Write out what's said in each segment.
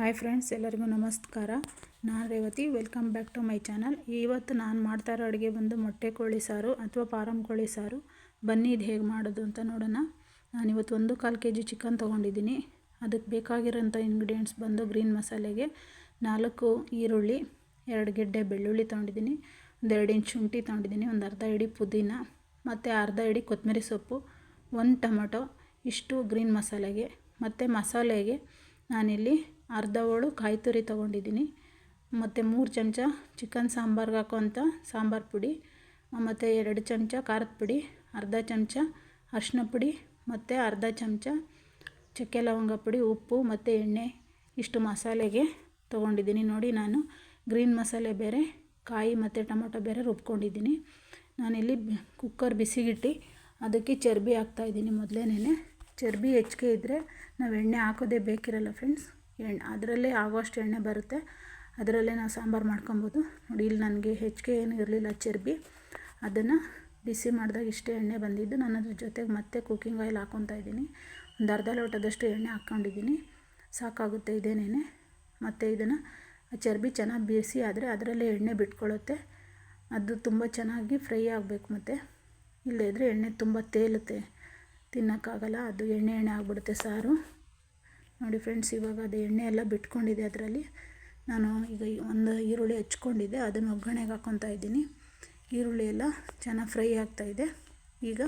Hi friends ಎಲ್ಲರಿಗೂ ನಮಸ್ಕಾರ. ನಾನು Revathi welcome back to my channel ಇವತ್ತು ನಾನು ಮಾಡ್ತಾ ಇರೋ ಅಡುಗೆ ಬಂದು ಮೊಟ್ಟೆ ಕೋಳಿ ಸಾರು ಅಥವಾ ಪಾರಂ ಕೋಳಿ ಸಾರು. ಬನ್ನಿ ಇದು ಹೇಗೆ ಮಾಡೋದು ಅಂತ ನೋಡೋಣ. ನಾನು ಇವತ್ತು ಒಂದು ಕಾಲು ಕೆ ಜಿ ಚಿಕನ್ ತೊಗೊಂಡಿದ್ದೀನಿ. ಅದಕ್ಕೆ ಬೇಕಾಗಿರೋಂಥ ಇಂಗ್ರೀಡಿಯೆಂಟ್ಸ್ ಬಂದು ಗ್ರೀನ್ ಮಸಾಲೆಗೆ ನಾಲ್ಕು ಈರುಳ್ಳಿ, ಎರಡು ಗೆಡ್ಡೆ ಬೆಳ್ಳುಳ್ಳಿ ತೊಗೊಂಡಿದ್ದೀನಿ, ಒಂದು ಎರಡು ಇಂಚ್ ಶುಂಠಿ ತೊಗೊಂಡಿದ್ದೀನಿ, ಒಂದು ಅರ್ಧ ಇಡಿ ಪುದೀನ, ಮತ್ತು ಅರ್ಧ ಇಡಿ ಕೊತ್ತಂಬರಿ ಸೊಪ್ಪು, ಒಂದು ಟೊಮೊಟೊ, ಇಷ್ಟು ಗ್ರೀನ್ ಮಸಾಲೆಗೆ, ಮತ್ತು ಮಸಾಲೆಗೆ ನಾನಿಲ್ಲಿ ಅರ್ಧ ಹೋಳು ಕಾಯಿ ತುರಿ ತೊಗೊಂಡಿದ್ದೀನಿ. ಮತ್ತು ಮೂರು ಚಮಚ ಚಿಕನ್ ಸಾಂಬಾರ್ಗೆ ಹಾಕೋಂಥ ಸಾಂಬಾರು ಪುಡಿ, ಮತ್ತು ಎರಡು ಚಮಚ ಖಾರದ ಪುಡಿ, ಅರ್ಧ ಚಮಚ ಅರಿಶಿನ ಪುಡಿ, ಮತ್ತು ಅರ್ಧ ಚಮಚ ಚಕ್ಕೆ ಲವಂಗ ಪುಡಿ, ಉಪ್ಪು, ಮತ್ತು ಎಣ್ಣೆ ಇಷ್ಟು ಮಸಾಲೆಗೆ ತೊಗೊಂಡಿದ್ದೀನಿ. ನೋಡಿ ನಾನು ಗ್ರೀನ್ ಮಸಾಲೆ ಬೇರೆ, ಕಾಯಿ ಮತ್ತು ಟೊಮೊಟೊ ಬೇರೆ ರುಬ್ಕೊಂಡಿದ್ದೀನಿ. ನಾನಿಲ್ಲಿ ಕುಕ್ಕರ್ ಬಿಸಿಗಿಟ್ಟು, ಅದಕ್ಕೆ ಚರ್ಬಿ ಹಾಕ್ತಾಯಿದ್ದೀನಿ ಮೊದಲೇನೆ ಚರ್ಬಿ ಹೆಚ್ಚಿಗೆ ಇದ್ದರೆ ನಾವು ಎಣ್ಣೆ ಹಾಕೋದೇ ಬೇಕಿರಲ್ಲ ಫ್ರೆಂಡ್ಸ್ ಎಣ್ಣೆ ಅದರಲ್ಲೇ ಆಗೋಷ್ಟು ಎಣ್ಣೆ ಬರುತ್ತೆ. ಅದರಲ್ಲೇ ನಾವು ಸಾಂಬಾರು ಮಾಡ್ಕೊಬೋದು. ನೋಡಿ ಇಲ್ಲಿ ನನಗೆ ಹೆಚ್ಚಿಗೆ ಏನು ಇರಲಿಲ್ಲ ಚರ್ಬಿ ಅದನ್ನು ಬಿಸಿ ಮಾಡಿದಾಗ ಇಷ್ಟೇ ಎಣ್ಣೆ ಬಂದಿದ್ದು. ನಾನು ಅದ್ರ ಜೊತೆಗೆ ಮತ್ತೆ ಕುಕ್ಕಿಂಗ್ ಆಯಿಲ್ ಹಾಕ್ಕೊತಾ ಇದ್ದೀನಿ. ಒಂದು ಅರ್ಧ ಲೋಟದಷ್ಟು ಎಣ್ಣೆ ಹಾಕ್ಕೊಂಡಿದ್ದೀನಿ. ಸಾಕಾಗುತ್ತೆ ಇದೇನೇನೆ. ಮತ್ತು ಇದನ್ನು ಚರ್ಬಿ ಚೆನ್ನಾಗಿ ಬಿಸಿ ಆದರೆ ಅದರಲ್ಲೇ ಎಣ್ಣೆ ಬಿಟ್ಕೊಳ್ಳುತ್ತೆ ಅದು ತುಂಬ ಚೆನ್ನಾಗಿ ಫ್ರೈ ಆಗಬೇಕು ಮತ್ತು. ಇಲ್ಲದೇ ಎಣ್ಣೆ ತುಂಬ ತೇಲುತ್ತೆ. ತಿನ್ನೋಕ್ಕಾಗಲ್ಲ, ಅದು ಎಣ್ಣೆ ಎಣ್ಣೆ ಆಗಿಬಿಡುತ್ತೆ ಸಾರು. ನೋಡಿ ಫ್ರೆಂಡ್ಸ್ ಇವಾಗ ಅದು ಎಣ್ಣೆ ಎಲ್ಲ ಬಿಟ್ಕೊಂಡಿದೆ ಅದರಲ್ಲಿ. ನಾನು ಈಗ ಒಂದು ಈರುಳ್ಳಿ ಹಚ್ಕೊಂಡಿದ್ದೆ, ಅದನ್ನು ಒಗ್ಗರಣೆಗೆ ಹಾಕ್ಕೊತಾ ಇದ್ದೀನಿ. ಈರುಳ್ಳಿ ಎಲ್ಲ ಚೆನ್ನಾಗಿ ಫ್ರೈ ಆಗ್ತಾಯಿದೆ ಈಗ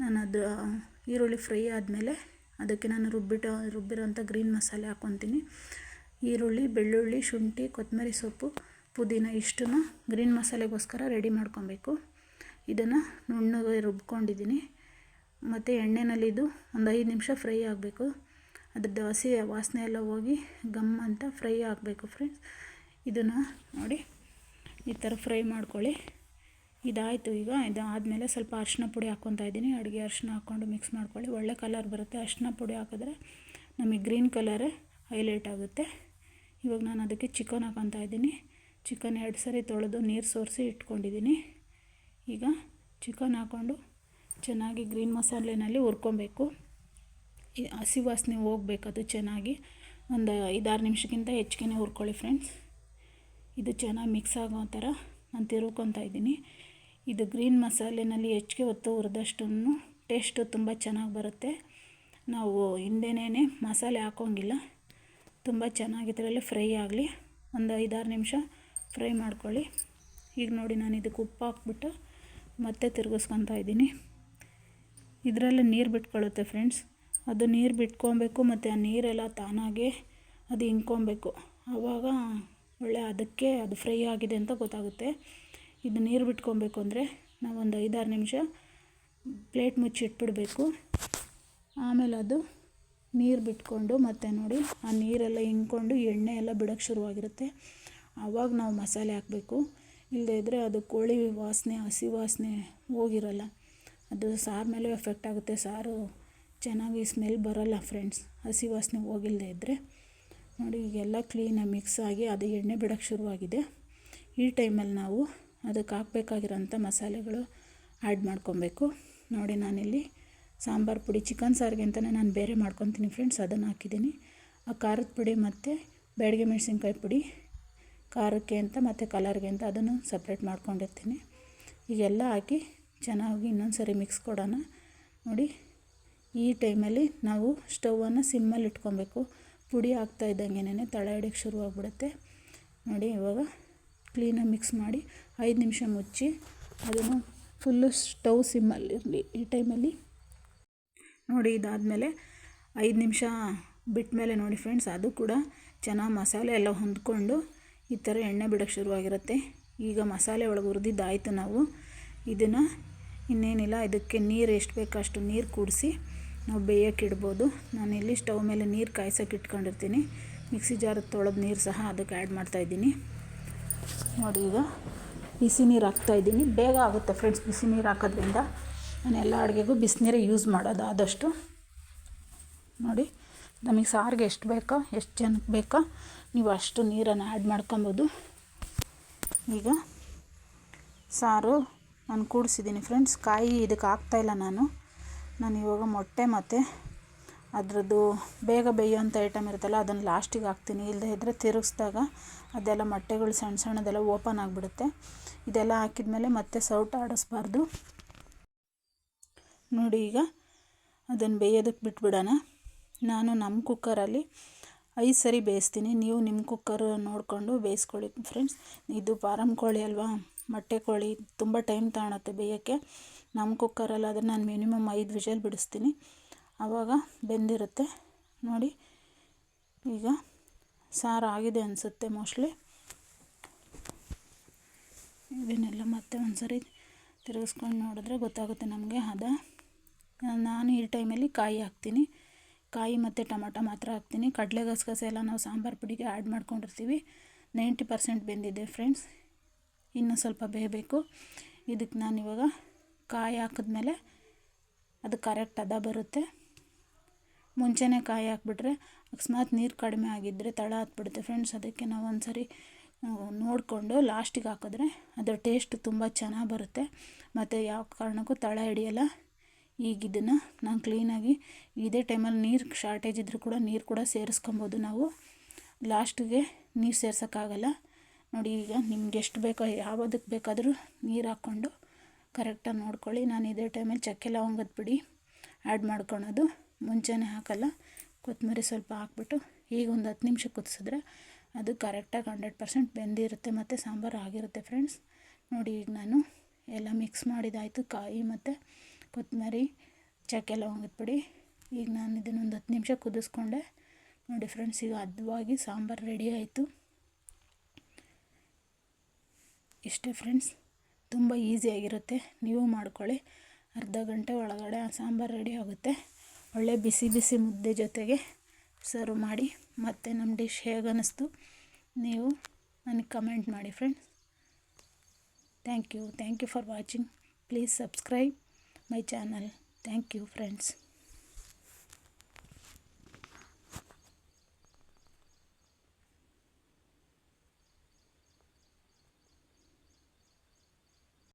ನಾನು ಅದು ಈರುಳ್ಳಿ ಫ್ರೈ ಆದಮೇಲೆ ಅದಕ್ಕೆ ನಾನು ರುಬ್ಬಿಟ್ಟು ರುಬ್ಬಿರೋಂಥ ಗ್ರೀನ್ ಮಸಾಲೆ ಹಾಕ್ಕೊತೀನಿ. ಈರುಳ್ಳಿ, ಬೆಳ್ಳುಳ್ಳಿ, ಶುಂಠಿ, ಕೊತ್ತಂಬರಿ ಸೊಪ್ಪು, ಪುದೀನ ಇಷ್ಟನ್ನು ಗ್ರೀನ್ ಮಸಾಲೆಗೋಸ್ಕರ ರೆಡಿ ಮಾಡ್ಕೊಬೇಕು. ಇದನ್ನು ನುಣ್ಣಗೆ ರುಬ್ಕೊಂಡಿದ್ದೀನಿ. ಮತ್ತು ಎಣ್ಣೆನಲ್ಲಿದ್ದು ಒಂದು ಐದು ನಿಮಿಷ ಫ್ರೈ ಆಗಬೇಕು. ಅದ್ರದ್ದು ಹಸಿ ವಾಸನೆ ಎಲ್ಲ ಹೋಗಿ ಗಮ್ ಅಂತ ಫ್ರೈ ಆಗಬೇಕು ಫ್ರೆಂಡ್ಸ್. ಇದನ್ನು ನೋಡಿ, ಈ ಥರ ಫ್ರೈ ಮಾಡ್ಕೊಳ್ಳಿ. ಇದಾಯಿತು ಈಗ. ಇದು ಆದಮೇಲೆ ಸ್ವಲ್ಪ ಅರಿಶಿನ ಪುಡಿ ಹಾಕ್ಕೊತಾ ಇದ್ದೀನಿ. ಅಡುಗೆ ಅರಿಶಿನ ಹಾಕ್ಕೊಂಡು ಮಿಕ್ಸ್ ಮಾಡ್ಕೊಳ್ಳಿ. ಒಳ್ಳೆ ಕಲರ್ ಬರುತ್ತೆ. ಅರಿಶಿನ ಪುಡಿ ಹಾಕಿದ್ರೆ ನಮಗೆ ಗ್ರೀನ್ ಕಲರೇ ಹೈಲೈಟ್ ಆಗುತ್ತೆ. ಇವಾಗ ನಾನು ಅದಕ್ಕೆ ಚಿಕನ್ ಹಾಕೊತಾ ಇದ್ದೀನಿ. ಚಿಕನ್ ಎರಡು ಸರಿ ತೊಳೆದು ನೀರು ಸೋರಿಸಿ ಇಟ್ಕೊಂಡಿದ್ದೀನಿ. ಈಗ ಚಿಕನ್ ಹಾಕ್ಕೊಂಡು ಚೆನ್ನಾಗಿ ಗ್ರೀನ್ ಮಸಾಲೆನಲ್ಲಿ ಹುರ್ಕೊಬೇಕು. ಹಸಿ ವಾಸನೆ ಹೋಗ್ಬೇಕು ಅದು ಚೆನ್ನಾಗಿ. ಒಂದು ಐದಾರು ನಿಮಿಷಕ್ಕಿಂತ ಹೆಚ್ಚಿಗೆ ಹುರ್ಕೊಳ್ಳಿ ಫ್ರೆಂಡ್ಸ್ ಇದು ಚೆನ್ನಾಗಿ ಮಿಕ್ಸ್ ಆಗೋ ಥರ ನಾನು ತಿರುಕೊತಾ ಇದ್ದೀನಿ. ಇದು ಗ್ರೀನ್ ಮಸಾಲೆನಲ್ಲಿ ಹೆಚ್ಚಿಗೆ ಹೊತ್ತು ಹುರಿದಷ್ಟು ಟೇಸ್ಟು ತುಂಬ ಚೆನ್ನಾಗಿ ಬರುತ್ತೆ. ನಾವು ಹಿಂದೆನೇ ಮಸಾಲೆ ಹಾಕೋಂಗಿಲ್ಲ. ತುಂಬ ಚೆನ್ನಾಗಿ ಇದರಲ್ಲಿ ಫ್ರೈ ಆಗಲಿ. ಒಂದು ಐದಾರು ನಿಮಿಷ ಫ್ರೈ ಮಾಡ್ಕೊಳ್ಳಿ. ಈಗ ನೋಡಿ ನಾನು ಇದಕ್ಕೆ ಉಪ್ಪು ಹಾಕ್ಬಿಟ್ಟು ಮತ್ತೆ ತಿರುಗಿಸ್ಕೊತಾ ಇದ್ದೀನಿ. ಇದರಲ್ಲಿ ನೀರು ಬಿಟ್ಕೊಳ್ಳುತ್ತೆ ಫ್ರೆಂಡ್ಸ್ ಅದು ನೀರು ಬಿಟ್ಕೊಬೇಕು ಮತ್ತು ಆ ನೀರೆಲ್ಲ ತಾನಾಗೆ ಅದು ಹಿಂಕೊಬೇಕು ಆವಾಗ ಒಳ್ಳೆ ಅದಕ್ಕೆ ಅದು ಫ್ರೈ ಆಗಿದೆ ಅಂತ ಗೊತ್ತಾಗುತ್ತೆ. ಇದು ನೀರು ಬಿಟ್ಕೊಬೇಕು ಅಂದರೆ ನಾವು ಒಂದು ಐದಾರು ನಿಮಿಷ ಪ್ಲೇಟ್ ಮುಚ್ಚಿಟ್ಬಿಡಬೇಕು ಆಮೇಲೆ ಅದು ನೀರು ಬಿಟ್ಕೊಂಡು ಮತ್ತು ನೋಡಿ ಆ ನೀರೆಲ್ಲ ಇಂಕೊಂಡು ಎಣ್ಣೆ ಎಲ್ಲ ಬಿಡೋಕ್ಕೆ ಶುರುವಾಗಿರುತ್ತೆ. ಆವಾಗ ನಾವು ಮಸಾಲೆ ಹಾಕಬೇಕು. ಇಲ್ಲದೇ ಇದ್ದರೆ ಅದು ಕೋಳಿ ವಾಸನೆ, ಹಸಿ ವಾಸನೆ ಹೋಗಿರಲ್ಲ. ಅದು ಸಾರು ಮೇಲೂ ಎಫೆಕ್ಟ್ ಆಗುತ್ತೆ. ಸಾರು ಚೆನ್ನಾಗಿ ಸ್ಮೆಲ್ ಬರೋಲ್ಲ ಫ್ರೆಂಡ್ಸ್. ಹಸಿ ವಾಸನೆ ಹೋಗಿಲ್ಲದೆ ಇದ್ದರೆ ನೋಡಿ, ಈಗೆಲ್ಲ ಕ್ಲೀನಾಗಿ ಮಿಕ್ಸ್ ಆಗಿ ಅದು ಎಣ್ಣೆ ಬಿಡೋಕ್ಕೆ ಶುರುವಾಗಿದೆ. ಈ ಟೈಮಲ್ಲಿ ನಾವು ಅದಕ್ಕೆ ಹಾಕ್ಬೇಕಾಗಿರೋಂಥ ಮಸಾಲೆಗಳು ಆ್ಯಡ್ ಮಾಡ್ಕೊಬೇಕು. ನೋಡಿ, ನಾನಿಲ್ಲಿ ಸಾಂಬಾರು ಪುಡಿ, ಚಿಕನ್ ಸಾರಿಗೆ ಅಂತಲೇ ನಾನು ಬೇರೆ ಮಾಡ್ಕೊತೀನಿ ಫ್ರೆಂಡ್ಸ್. ಅದನ್ನು ಹಾಕಿದ್ದೀನಿ. ಆ ಖಾರದ ಪುಡಿ ಮತ್ತು ಬ್ಯಾಡಿಗೆ ಮೆಣಸಿನ್ಕಾಯಿ ಪುಡಿ, ಖಾರಕ್ಕೆ ಅಂತ ಮತ್ತು ಕಲರ್ಗೆ ಅಂತ ಅದನ್ನು ಸಪ್ರೇಟ್ ಮಾಡ್ಕೊಂಡಿರ್ತೀನಿ. ಈಗೆಲ್ಲ ಹಾಕಿ ಚೆನ್ನಾಗಿ ಇನ್ನೊಂದು ಸರಿ ಮಿಕ್ಸ್ ಕೊಡೋಣ. ನೋಡಿ, ಈ ಟೈಮಲ್ಲಿ ನಾವು ಸ್ಟವನ್ನು ಸಿಮ್ಮಲ್ಲಿ ಇಟ್ಕೊಬೇಕು. ಪುಡಿ ಆಗ್ತಾ ಇದ್ದಂಗೆನೇ ತಳ ಹಿಡಿಯೋಕ್ಕೆ ಶುರುವಾಗ್ಬಿಡುತ್ತೆ ನೋಡಿ, ಇವಾಗ ಕ್ಲೀನಾಗಿ ಮಿಕ್ಸ್ ಮಾಡಿ ಐದು ನಿಮಿಷ ಮುಚ್ಚಿ ಅದನ್ನು ಫುಲ್ಲು ಸ್ಟವ್ ಸಿಮ್ಮಲ್ಲಿ ಇರಲಿ ಈ ಟೈಮಲ್ಲಿ. ನೋಡಿ, ಇದಾದಮೇಲೆ ಐದು ನಿಮಿಷ ಬಿಟ್ಟ ಮೇಲೆ ನೋಡಿ ಫ್ರೆಂಡ್ಸ್, ಅದು ಕೂಡ ಚೆನ್ನಾಗಿ ಮಸಾಲೆ ಎಲ್ಲ ಹೊಂದ್ಕೊಂಡು ಈ ಥರ ಎಣ್ಣೆ ಬಿಡೋಕ್ಕೆ ಶುರುವಾಗಿರುತ್ತೆ. ಈಗ ಮಸಾಲೆ ಒಳಗೆ ಹುರಿದಿದ್ದಾಯಿತು ನಾವು. ಇದನ್ನು ಇನ್ನೇನಿಲ್ಲ, ಇದಕ್ಕೆ ನೀರು ಎಷ್ಟು ಬೇಕೋ ಅಷ್ಟು ನೀರು ಕೂಡಿಸಿ ನಾವು ಬೇಯಕ್ಕೆ ಇಡ್ಬೋದು. ನಾನಿಲ್ಲಿ ಸ್ಟವ್ ಮೇಲೆ ನೀರು ಕಾಯ್ಸೋಕೆ ಇಟ್ಕೊಂಡಿರ್ತೀನಿ. ಮಿಕ್ಸಿ ಜಾರ್ ತೊಳೆದು ನೀರು ಸಹ ಅದಕ್ಕೆ ಆ್ಯಡ್ ಮಾಡ್ತಾಯಿದ್ದೀನಿ ನೋಡಿ ಈಗ ಬಿಸಿ ನೀರು ಹಾಕ್ತಾಯಿದ್ದೀನಿ ಬೇಗ ಆಗುತ್ತೆ ಫ್ರೆಂಡ್ಸ್ ಬಿಸಿ ನೀರು ಹಾಕೋದ್ರಿಂದ. ನಾನು ಎಲ್ಲ ಅಡುಗೆಗೂ ಬಿಸಿನೀರೇ ಯೂಸ್ ಮಾಡೋದು ಆದಷ್ಟು. ನೋಡಿ, ನಮಗೆ ಸಾರಿಗೆ ಎಷ್ಟು ಬೇಕೋ, ಎಷ್ಟು ಜನಕ್ಕೆ ಬೇಕೋ ನೀವು ಅಷ್ಟು ನೀರನ್ನು ಆ್ಯಡ್ ಮಾಡ್ಕೊಬೋದು. ಈಗ ಸಾರು ನಾನು ಕೂಡಿಸಿದ್ದೀನಿ ಫ್ರೆಂಡ್ಸ್. ಕಾಯಿ ಇದಕ್ಕೆ ಹಾಕ್ತಾಯಿಲ್ಲ ನಾನು. ನಾನು ಇವಾಗ ಮೊಟ್ಟೆ ಮತ್ತು ಅದರದ್ದು ಬೇಗ ಬೇಯೋಂಥ ಐಟಮ್ ಇರುತ್ತಲ್ಲ, ಅದನ್ನು ಲಾಸ್ಟಿಗೆ ಹಾಕ್ತೀನಿ. ಇಲ್ಲದೇ ಇದ್ದರೆ ತಿರುಗಿಸ್ದಾಗ ಅದೆಲ್ಲ ಮೊಟ್ಟೆಗಳು ಸಣ್ಣ ಸಣ್ಣದೆಲ್ಲ ಓಪನ್ ಆಗಿಬಿಡುತ್ತೆ. ಇದೆಲ್ಲ ಹಾಕಿದ ಮೇಲೆ ಮತ್ತೆ ಸೌಟ್ ಆಡಿಸ್ಬಾರ್ದು. ನೋಡಿ ಈಗ ಅದನ್ನು ಬೇಯೋದಕ್ಕೆ ಬಿಟ್ಬಿಡೋಣ. ನಾನು ನಮ್ಮ ಕುಕ್ಕರಲ್ಲಿ ಐದು ಸರಿ ಬೇಯಿಸ್ತೀನಿ. ನೀವು ನಿಮ್ಮ ಕುಕ್ಕರ್ ನೋಡಿಕೊಂಡು ಬೇಯಿಸ್ಕೊಳ್ಳಿ ಫ್ರೆಂಡ್ಸ್ ಇದು ಫಾರಮ್ ಕೋಳಿ ಅಲ್ವಾ? ಮೊಟ್ಟೆ ಕೋಳಿ. ತುಂಬ ಟೈಮ್ ತಗೊಳತ್ತೆ ಬೇಯೋಕ್ಕೆ. ನಮ್ಮ ಕುಕ್ಕರಲ್ಲಿ ಅದನ್ನು ನಾನು ಮಿನಿಮಮ್ ಐದು ವಿಷಲ್ ಬಿಡಿಸ್ತೀನಿ. ಆವಾಗ ಬೆಂದಿರುತ್ತೆ. ನೋಡಿ, ಈಗ ಸಾರು ಆಗಿದೆ ಅನಿಸುತ್ತೆ ಮೋಸ್ಟ್ಲಿ ಇದನ್ನೆಲ್ಲ ಮತ್ತೆ ಒಂದು ಸರಿ ತಿರುಗಿಸ್ಕೊಂಡು ನೋಡಿದ್ರೆ ಗೊತ್ತಾಗುತ್ತೆ ನಮಗೆ. ಹದ ನಾನು ಈ ಟೈಮಲ್ಲಿ ಕಾಯಿ ಹಾಕ್ತೀನಿ. ಕಾಯಿ ಮತ್ತು ಟೊಮಟೊ ಮಾತ್ರ ಹಾಕ್ತೀನಿ. ಕಡಲೆ ಗಸಗಸೆ ಎಲ್ಲ ನಾವು ಸಾಂಬಾರು ಪುಡಿಗೆ ಆ್ಯಡ್ ಮಾಡ್ಕೊಂಡಿರ್ತೀವಿ. ನೈಂಟಿ ಪರ್ಸೆಂಟ್ ಬೆಂದಿದೆ ಫ್ರೆಂಡ್ಸ್ ಇನ್ನೂ ಸ್ವಲ್ಪ ಬೇಯಬೇಕು. ಇದಕ್ಕೆ ನಾನು ಇವಾಗ ಕಾಯಿ ಹಾಕಿದ್ಮೇಲೆ ಅದು ಕರೆಕ್ಟ್ ಅದ ಬರುತ್ತೆ. ಮುಂಚೆನೇ ಕಾಯಿ ಹಾಕ್ಬಿಟ್ರೆ ಅಕಸ್ಮಾತ್ ನೀರು ಕಡಿಮೆ ಆಗಿದ್ದರೆ ತಳ ಹತ್ಬಿಡುತ್ತೆ ಫ್ರೆಂಡ್ಸ್ ಅದಕ್ಕೆ ನಾವು ಒಂದು ಸರಿ ನೋಡಿಕೊಂಡು ಲಾಸ್ಟಿಗೆ ಹಾಕಿದ್ರೆ ಅದರ ಟೇಸ್ಟ್ ತುಂಬ ಚೆನ್ನಾಗಿ ಬರುತ್ತೆ. ಮತ್ತು ಯಾವ ಕಾರಣಕ್ಕೂ ತಳ ಹಿಡಿಯಲ್ಲ. ಈಗ ಇದನ್ನು ನಾನು ಕ್ಲೀನಾಗಿ ಇದೇ ಟೈಮಲ್ಲಿ ನೀರು ಶಾರ್ಟೇಜ್ ಇದ್ದರೂ ಕೂಡ ನೀರು ಕೂಡ ಸೇರಿಸ್ಕೊಬೋದು ನಾವು. ಲಾಸ್ಟಿಗೆ ನೀರು ಸೇರ್ಸೋಕ್ಕಾಗಲ್ಲ ನೋಡಿ ಈಗ ನಿಮ್ಗೆ ಎಷ್ಟು ಬೇಕೋ ಯಾವುದಕ್ಕೆ ಬೇಕಾದರೂ ನೀರು ಹಾಕ್ಕೊಂಡು ಕರೆಕ್ಟಾಗಿ ನೋಡ್ಕೊಳ್ಳಿ. ನಾನು ಇದೇ ಟೈಮಲ್ಲಿ ಚಕ್ಕೆ ಲವಂಗದ ಪುಡಿ ಆ್ಯಡ್ ಮಾಡ್ಕೊಳೋದು. ಮುಂಚೆನೇ ಹಾಕಲ್ಲ ಕೊತ್ತಂಬರಿ ಸ್ವಲ್ಪ ಹಾಕ್ಬಿಟ್ಟು ಈಗ ಒಂದು ಹತ್ತು ನಿಮಿಷ ಕುದಿಸಿದ್ರೆ ಅದು ಕರೆಕ್ಟಾಗಿ ಹಂಡ್ರೆಡ್ ಪರ್ಸೆಂಟ್ ಬೆಂದಿರುತ್ತೆ ಮತ್ತು ಸಾಂಬಾರು ಆಗಿರುತ್ತೆ ಫ್ರೆಂಡ್ಸ್ ನೋಡಿ ಈಗ ನಾನು ಎಲ್ಲ ಮಿಕ್ಸ್ ಮಾಡಿದಾಯಿತು ಕಾಯಿ ಮತ್ತು ಕೊತ್ತಂಬರಿ, ಚಕ್ಕೆ ಲವಂಗದ ಪುಡಿ. ಈಗ ನಾನು ಇದನ್ನು ಒಂದು ಹತ್ತು ನಿಮಿಷ ಕುದಿಸ್ಕೊಂಡೆ. ನೋಡಿ ಫ್ರೆಂಡ್ಸ್ ಈಗ ಅದ್ವಾಗಿ ಸಾಂಬಾರು ರೆಡಿ ಆಯಿತು. ಇಷ್ಟೇ ಫ್ರೆಂಡ್ಸ್ ತುಂಬ ಈಸಿಯಾಗಿರುತ್ತೆ ನೀವು ಮಾಡ್ಕೊಳ್ಳಿ. ಅರ್ಧ ಗಂಟೆ ಒಳಗಡೆ ಆ ಸಾಂಬಾರು ರೆಡಿ ಆಗುತ್ತೆ. ಒಳ್ಳೆ ಬಿಸಿ ಬಿಸಿ ಮುದ್ದೆ ಜೊತೆಗೆ ಸರ್ವ್ ಮಾಡಿ. ಮತ್ತು ನಮ್ಮ ಡಿಶ್ ಹೇಗನ್ನಿಸ್ತು ನೀವು ನನಗೆ ಕಮೆಂಟ್ ಮಾಡಿ friends thank you thank you for watching please subscribe my channel thank you friends